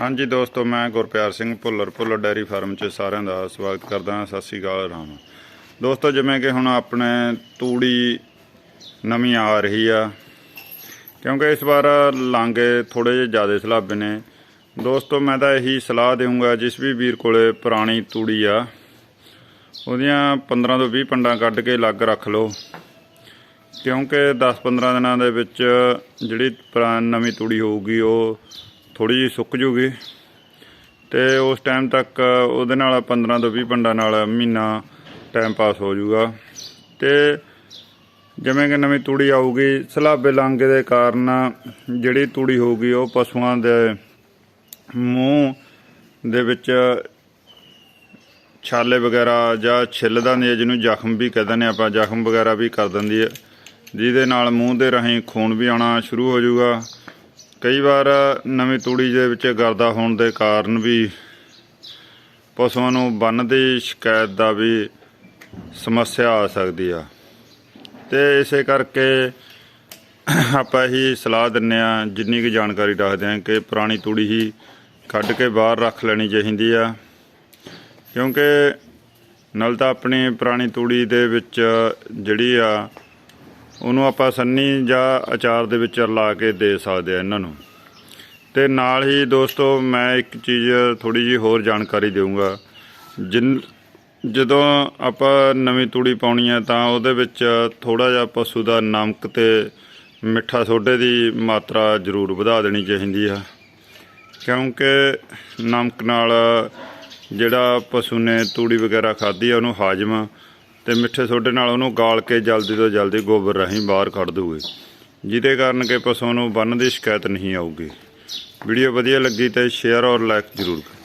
ਹਾਂਜੀ ਦੋਸਤੋ, ਮੈਂ ਗੁਰਪਿਆਰ ਸਿੰਘ ਭੁੱਲਰ ਭੁੱਲਰ ਡੈਰੀ ਫਾਰਮ 'ਚ ਸਾਰਿਆਂ ਦਾ ਸਵਾਗਤ ਕਰਦਾ ਹਾਂ। ਸਤਿ ਸ੍ਰੀ ਅਕਾਲ, ਰਾਮ। ਦੋਸਤੋ, ਜਿਵੇਂ ਕਿ ਹੁਣ ਆਪਣੇ ਤੂੜੀ ਨਵੀਂ ਆ ਰਹੀ ਆ, ਕਿਉਂਕਿ ਇਸ ਵਾਰ ਲਾਂਗੇ ਥੋੜੇ ਜਿਹੇ ਜ਼ਿਆਦਾ ਸਲਾਬੇ ਨੇ। ਦੋਸਤੋ, ਮੈਂ ਤਾਂ ਇਹੀ ਸਲਾਹ ਦੇਵਾਂਗਾ ਜਿਸ ਵੀ ਵੀਰ ਕੋਲੇ ਪੁਰਾਣੀ ਤੂੜੀ ਆ, ਉਹਦੀਆਂ 15 ਤੋਂ 20 ਪੰਡਾਂ ਕੱਢ ਕੇ ਅਲੱਗ ਰੱਖ ਲਓ। ਕਿਉਂਕਿ 10-15 ਦਿਨਾਂ ਦੇ ਵਿੱਚ ਜਿਹੜੀ ਪੁਰਾ- ਨਵੀਂ ਤੂੜੀ ਹੋਊਗੀ, ਉਹ ਥੋੜੀ ਜਿਹੀ ਸੁੱਕ ਜੂਗੀ ਤੇ ਉਸ ਟਾਈਮ ਤੱਕ ਉਹਦੇ ਨਾਲ 15 ਤੋਂ 20 ਪੰਡਾਂ ਨਾਲ ਮਹੀਨਾ ਟਾਈਮ ਪਾਸ ਹੋ ਜਾਊਗਾ ਤੇ ਜਿਵੇਂ ਕਿ ਨਵੀਂ ਤੂੜੀ ਆਊਗੀ, ਸਲਾਬੇ ਲਾਂਗੇ ਦੇ ਕਾਰਨ ਜਿਹੜੀ ਤੂੜੀ ਹੋਊਗੀ, ਉਹ ਪਸ਼ੂਆਂ ਦੇ ਮੂੰਹ ਦੇ ਵਿੱਚ ਛਾਲੇ ਵਗੈਰਾ ਜਾਂ ਛਿੱਲ ਦਿੰਦੀ ਹੈ ਜਿਹਨੂੰ ਜ਼ਖਮ ਵੀ ਕਹਿੰਦੇ ਨੇ ਆਪਾਂ, ਜ਼ਖਮ ਵਗੈਰਾ ਵੀ ਕਰ ਦਿੰਦੀ ਹੈ। ਜਿਹਦੇ ਨਾਲ ਮੂੰਹ ਦੇ ਰਾਹੀਂ ਖੂਨ ਵੀ ਆਉਣਾ ਸ਼ੁਰੂ ਹੋ ਜਾਊਗਾ ਕਈ ਵਾਰ ਨਵੀਂ ਤੂੜੀ ਦੇ ਵਿੱਚ ਗਰਦਾ ਹੋਣ ਦੇ ਕਾਰਨ ਵੀ ਪਸ਼ੂਆਂ ਨੂੰ ਬੰਨ ਦੀ ਸ਼ਿਕਾਇਤ ਦਾ ਵੀ ਸਮੱਸਿਆ ਆ ਸਕਦੀ ਆ। ਤੇ ਇਸੇ ਕਰਕੇ ਆਪਾਂ ਹੀ ਸਲਾਹ ਦਿੰਨੇ ਆ, ਜਿੰਨੀ ਕੁ ਜਾਣਕਾਰੀ ਰੱਖਦੇ ਆ ਕਿ ਪੁਰਾਣੀ ਤੂੜੀ ਹੀ ਕੱਢ ਕੇ ਬਾਹਰ ਰੱਖ ਲੈਣੀ ਚਾਹੀਦੀ ਆ। ਕਿਉਂਕਿ ਨਾਲ ਤਾਂ ਆਪਣੀ ਪੁਰਾਣੀ ਤੂੜੀ ਦੇ ਵਿੱਚ ਜਿਹੜੀ ਆ ਉਹਨੂੰ ਆਪਾਂ ਸੰਨੀ ਜਾਂ ਅਚਾਰ ਦੇ ਵਿੱਚ ਰਲਾ ਕੇ ਦੇ ਸਕਦੇ ਆ ਇਹਨਾਂ ਨੂੰ। ਤੇ ਨਾਲ ਹੀ ਦੋਸਤੋ, ਮੈਂ ਇੱਕ ਚੀਜ਼ ਥੋੜੀ ਜੀ ਹੋਰ ਜਾਣਕਾਰੀ ਦੇਵਾਂਗਾ ਜਿਨ, ਜਦੋਂ ਆਪਾਂ ਨਵੀਂ ਤੂੜੀ ਪਾਉਣੀ ਹੈ ਤਾਂ ਉਹਦੇ ਵਿੱਚ ਥੋੜਾ ਜਿਹਾ ਪਸ਼ੂ ਦਾ ਨਮਕ ਤੇ ਮਿੱਠਾ ਸੋਡੇ ਦੀ ਮਾਤਰਾ ਜ਼ਰੂਰ ਵਧਾ ਦੇਣੀ ਚਾਹੀਦੀ ਆ। ਕਿਉਂਕਿ ਨਮਕ ਨਾਲ ਜਿਹੜਾ ਪਸ਼ੂ ਨੇ ਤੂੜੀ ਵਗੈਰਾ ਖਾਧੀ ਆ, ਉਹਨੂੰ ਹਾਜ਼ਮ ਤੇ ਮਿੱਠੇ ਸੋਡੇ ਨਾਲ ਉਹਨੂੰ ਗਾਲ ਕੇ ਜਲਦੀ ਤੋਂ ਜਲਦੀ ਗੋਬਰ ਰਾਹੀਂ ਬਾਹਰ ਕੱਢ ਦੂਗੇ ਜਿਹਦੇ ਕਾਰਨ ਕਿ ਪਸ਼ੂ ਨੂੰ ਬੰਨ ਦੀ ਸ਼ਿਕਾਇਤ ਨਹੀਂ ਆਊਗੀ। ਵੀਡੀਓ ਵਧੀਆ ਲੱਗੀ ਤੇ ਸ਼ੇਅਰ ਔਰ ਲਾਈਕ ਜ਼ਰੂਰ ਕਰੋ।